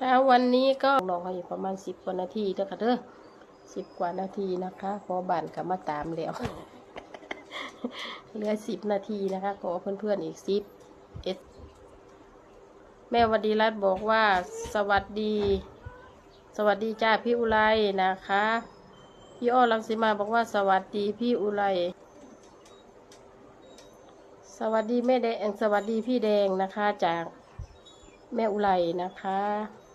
แล้ววันนี้ก็ลองอยู่ประมาณสิบกว่านาทีเด้อค่ะเด้อสิบกว่านาทีนะคะพอบานก็มาตามแล้วเหลือสิบนาทีนะคะ ขอเพื่อนๆอีกสิบเอสแม่วัดีรัตบอกว่า สวัสดี สวัสดีจ้าพี่อุไรนะคะพี่อ้อลังสีมาบอกว่าสวัสดีพี่อุไรสวัสดีแม่แดงสวัสดีพี่แดงนะคะจากแม่อุไรนะคะ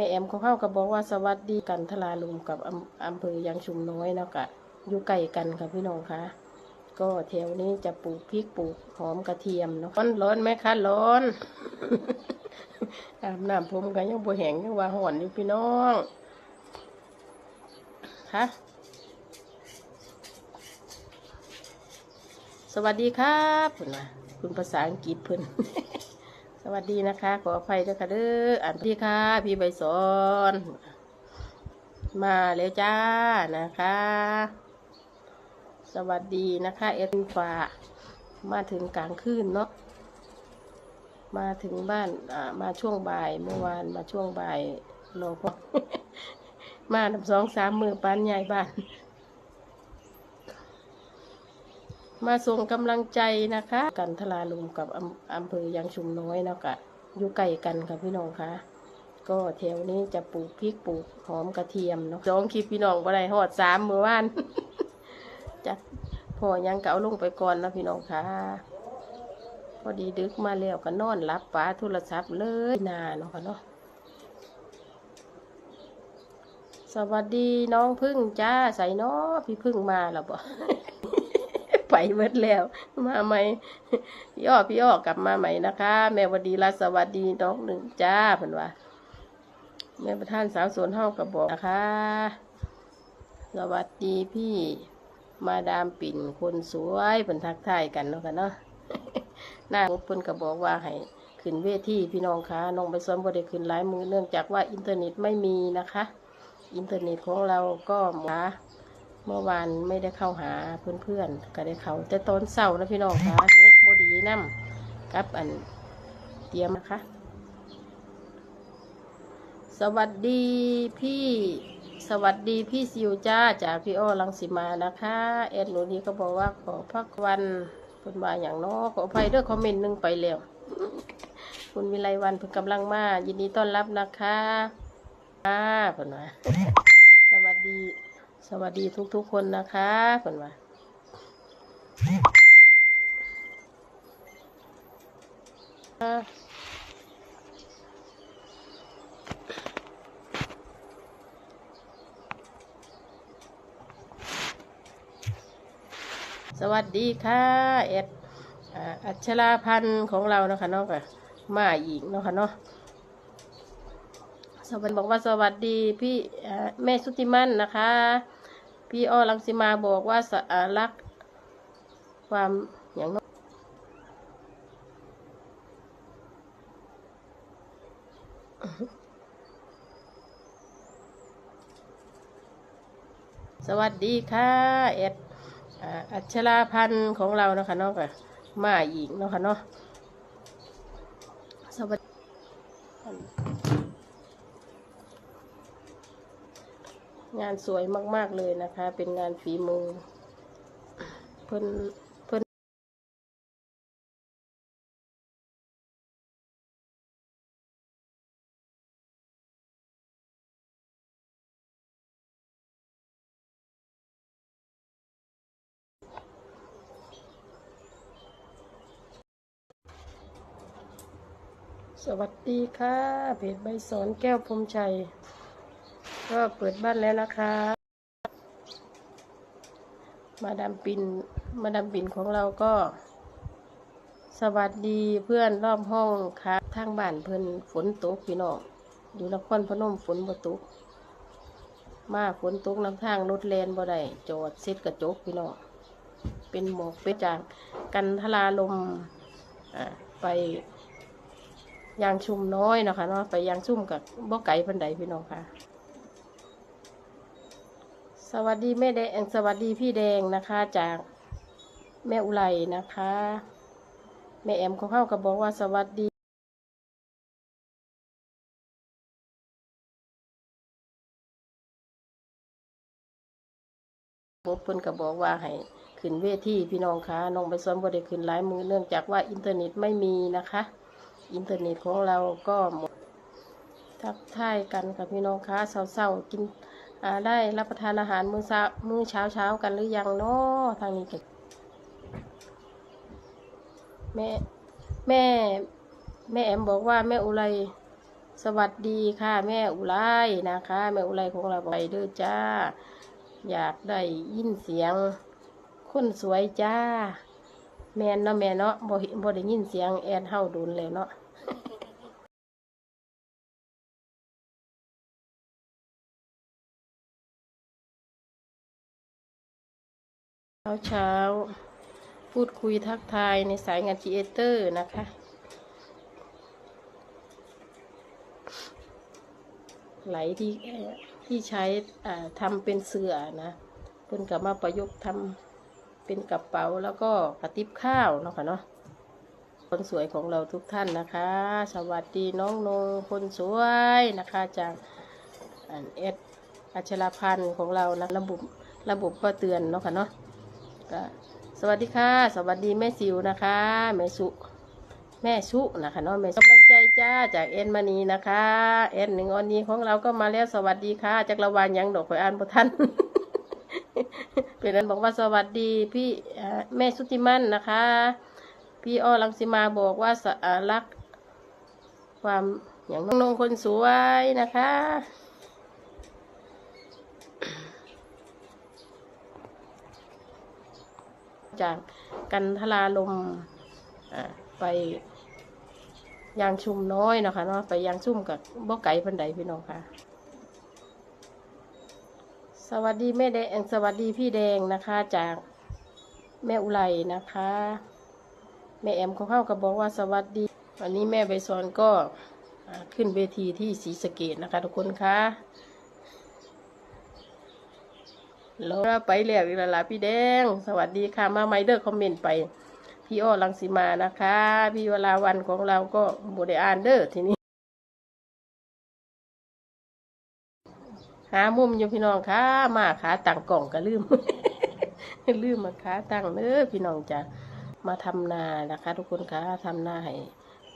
ม่แอมของเขาก็บอกว่าสวัสดีกันทลาลุมกับอำเภอยางชุมน้อยเนาะกะอยู่ใกล้กันค่ะพี่น้องคะก็แถวนี้จะปลูกพริกปลูกหอมกระเทียมเนาะร้อนร้อนไหมคะร้อนอาบน้ำผมกันยังบวแห้งยังว่าห่อนอยู่พี่น้องคะสวัสดีครับคุณว่าคุณภาษาอังกฤษเพิ่น สวัสดีนะคะ ขออภัยด้วยค่ะเด้ออ่านดีค่ะ พี่ใบสอนมาแล้วจ้านะคะ สวัสดีนะคะ เอ็นฟ้ามาถึงกลางคืนเนาะมาถึงบ้านอ่ามาช่วงบ่ายเมื่อวานมาช่วงบ่ายรอพ่อมาดับสองสามมือปานใหญ่บ้าน มาส่งกำลังใจนะคะ กันทลาลุมกับอำอำเภอยางชุมน้อยเนาะกะอยู่ใกล้กันค่ะพี่น้องคะก็แถวนี้จะปลูกพริกปลูกหอมกระเทียมเนาะสองคลิปพี่น้องบ่ได้หอดสามมือวานจัดพอยังเก่าลงไปก่อนนะพี่น้องคะพอดีดึกมาแล้วก็นอนรับฟ้าโทรศัพท์เลยนาเนาะค่ะเนาะสวัสดีน้องพึ่งจ้าใส่เนาะพี่พึ่งมาแล้วบ่ ไปเบิดแล้ว มาใหม่พี่อ้อพี่อ้อกลับมาใหม่นะคะ แม่วดีรัสวัสดีน้องหนึ่งจ้าเพิ่นว่าแม่ประธานสาวสวนเฮากับบอกนะคะสวัสดีพี่มาดามปิ่นคนสวยเพิ่นทักทายกันเนาะกันเนาะหน้าเพิ่นก็บอกว่าให้ขึ้นเวทีพี่น้องคะน้องไปซ้อมบ่ได้ขึ้นหลายมือเนื่องจากว่าอินเทอร์เน็ตไม่มีนะคะ อินเทอร์เน็ตของเราก็หมา เมื่อวานไม่ได้เข้าหาเพื่อนๆก็ได้เขาแต่ตอนเช้านะพี่น้องคะเน็ตบดีน้ำกับอันเตรียมนะคะ สวัสดีพี่สวัสดีพี่ซิวจ้าจากพี่อ้อลังสิมานะคะแอดหนูนี้ก็บอกว่าขอพักวันเป็นมาอย่างน้อขออภัยด้วยคอมเมนต์หนึงไปแล้วคุณวิไลวันเพิ่งกำลังมายินดีต้อนรับนะคะอ่าเพิ่นว่าสวัสดี สวัสดีทุกๆคนนะคะเพิ่นว่าสวัสดีค่ะเอ็ดอัชราพันธ์ของเราเนาะคะเนาะค่ะมาอีกเนาะค่ะเนาะ สวัสดีบอกว่าสวัสดีพี่แม่สุติมันนะคะ พี่อ้อลังสิมาบอกว่าสารักความอย่างน้อยสวัสดีค่ะเอ็ดอัชราพันธ์ของเราเนาะคะเนาะค่ะมาอีกเนาะค่ะเนาะสวัสดี งานสวยมาก ๆ เลยนะคะ เป็นงานฝีมือ เพิ่นเพิ่นสวัสดีค่ะ เพจใบสอนแก้วพรมชัย ก็เปิดบ้านแล้วนะคะ มาดามปินมาดามปินของเราก็ สวัสดีเพื่อนรอบห้องค่ะทางบ้านเพิ่นฝนตกพี่น้องอยู่นครพนมฝนบ่ตกมาฝนตกน้ำทางรถแลนบ่ได้จอดเซ็ดกระจกพี่น้องเป็นหมอกเป็นจากกันทลาลมอ่าไปยางชุมน้อยนะคะเนาะไปยางชุ่มกับบ่ไก่พันใดพี่น้องค่ะ สวัสดีแม่แดงสวัสดีพี่แดงนะคะ จากแม่อุไรนะคะ แม่แอมเขาเข้ากับบอกว่าสวัสดีบเพิ่นก็บอกว่าให้ขึ้นเวทีพี่น้องคะน้องไปซ้อมบ่ได้ขึ้นหลายมือเนื่องจากว่าอินเทอร์เน็ตไม่มีนะคะ อินเทอร์เน็ตของเราก็หมดทักทายกันกับพี่น้องคะเศร้าๆกิน ได้รับประทานอาหารมื้อเช้ามื้อเช้าเช้ากันหรือยังเนาะทางนี้ก็แม่แม่แม่แอมบอกว่าแม่อุไรสวัสดีค่ะ แม่อุไรนะคะ แม่อุไรของเราไปเด้อจ้า อยากได้ยินเสียงคนสวยจ้า แม่นเนาะแม่เนาะบ่บ่ได้ยินเสียงแอนเฮาโดนแล้วเนาะาเช้า พูดคุยทักทายในสายงานครีเอเตอร์นะคะไหลที่ที่ใช้อ่าทำเป็นเสื่อนะเพิ่นกับมาประยุกต์ทำเป็นกระเป๋าแล้วก็กระติบข้าวเนาะค่ะเนาะคนสวยของเราทุกท่านนะคะ สวัสดีน้องนงคนสวยนะคะจากเอสอัชราพันธ์ของเรานะระบบระบบก็เตือนเนาะค่ะเนาะ ก็สวัสดีค่ะ สวัสดีแม่สิวนะคะ แม่สุ แม่ชุนะคะเนาะแม่กำลังใจจ้าจากเอ็นมานีนะคะเอ็นหนึ่งออนนี้ของเราก็มาแล้วสวัสดีค่ะจากละวานยังดอกข่อยอ่านบ่ทันเป็นนั้นบอกว่าสวัสดีพี่แม่สุติมันนะคะ พี่อ้อลังสิมาบอกว่าสารักความอย่างน้องนงคนสวยนะคะ จากกันทลาลมไปยางชุมน้อยนะคะเนาะไปยางชุ่มกับบ่ไก่พันใดพี่น้องค่ะ สวัสดีแม่แดงสวัสดีพี่แดงนะคะจากแม่อุไรนะคะ แม่แอมเขาเข้ากับบอกว่าสวัสดี วันนี้แม่ใบซอนก็ขึ้นเวทีที่ศรีสะเกดนะคะ ทุกคนคะ แล้วไปแล้วอีกแล้วล่ะพี่แดง สวัสดีค่ะ มาไมเดอร์คอมเมนต์ไป พี่อ้อลังสีมานะคะ พี่เวราวันของเราก็บไดอ่านเด้อทีนี้ หามุมอยู่พี่น้องค่ะมาขาตั้งกล่องก็ลืม ลืมมาขาตั้งเด้อพี่น้องจ้ะมาทำนานะคะ ทุกคนคะทำนาให้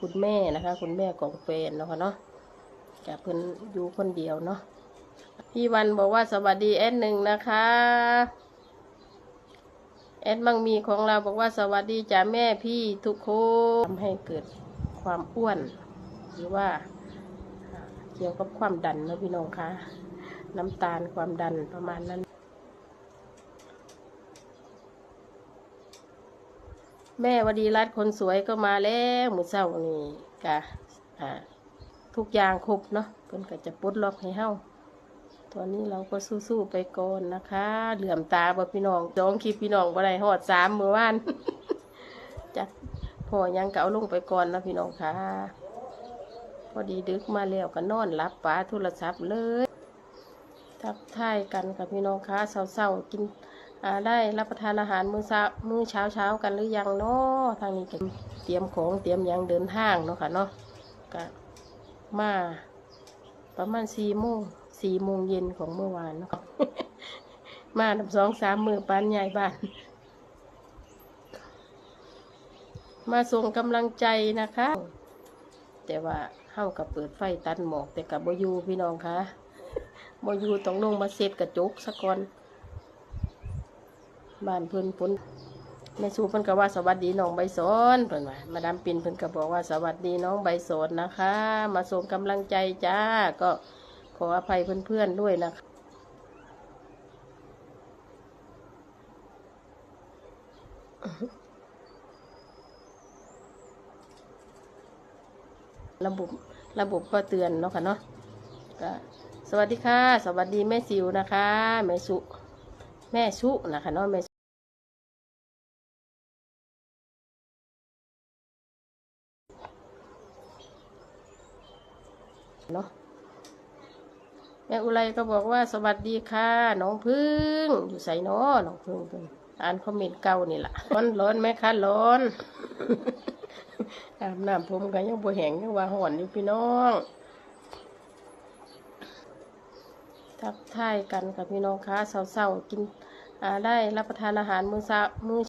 คุณแม่นะคะ คุณแม่ของแฟนเนาะค่ะเนาะจะเพิ่นอยู่คนเดียวเนาะ พี่วันบอกว่าสวัสดีแอดหนึ่งนะคะแอดมังมีของเราบอกว่าสวัสดีจ้าแม่พี่ทุกคนทำให้เกิดความอ้วน หรือว่าเกี่ยวกับความดันนะพี่น้องคะน้ำตาลความดันประมาณนั้น แม่วดีรัตคนสวยก็มาแล้วมือเศร้านี่กะทุกอย่างครบเนาะเพิ่นก็จะปลดล็อกให้เฮา ตอนนี้เราก็สู้ๆไปก่อนนะคะ เหลื่อมตาบ่พี่น้องสองคลิปพี่น้องบ่ได้หอดสามเมื่อวานจักพอยังเก็เอาลงไปก่อนนะพี่น้องค่ะ พอดีดึกมาแล้วก็นอนรับป้าโทรศัพท์เลยทักทายกันกับพี่น้องค่ะเศร้าๆกินได้รับประทานอาหารมื้อเช้ามื้อเช้าเช้าๆกันหรือยังเนาะทางนี้ก็เตรียมของเตรียมยังเดินทางเนาะค่ะเนาะก็มาประมาณสี่โมง สี่โมงเย็นของเมื่อวานเนาะมาดับสองสามมือปานใหญ่บ้าน มาส่งกำลังใจนะคะ แต่ว่าเฮากับเปิดไฟตัดหมอกแต่กับบอยูพี่น้องคะบอยูต้องลงมาเซตกระจกสะก่อนบ้านเพิ่นพ้นแม่สูเพิ่นก็ว่าสวัสดีน้องใบสอนเพิ่นว่ามาดามปินเพิ่นก็บอกว่าสวัสดีน้องใบสนนะคะ มาส่งกำลังใจจ้าก็ ขออภัยเพื่อนๆด้วยนะคะระบบระบบก็เตือนเนาะค่ะเนาะก็สวัสดีค่ะ สวัสดีแม่สิวนะคะ แม่สุ แม่ชุนะคะเนาะแม่สุเนาะ แม่อุไรก็บอกว่าสวัสดีค่ะน้องพึ่งอยู่ใส่นาะน้องพึ่งพิ่นอ่านคอมเมนต์เก่านี่แหละร้อนร้อนไหมคะร้อนอาบน้ำผมกันยังบ่แห้งยังว่าห่อนอยู่พี่น้อง ทักทายกันกับพี่น้องคะเศร้าๆกินได้รับประทานอาหารมื้อเช้ามื้อ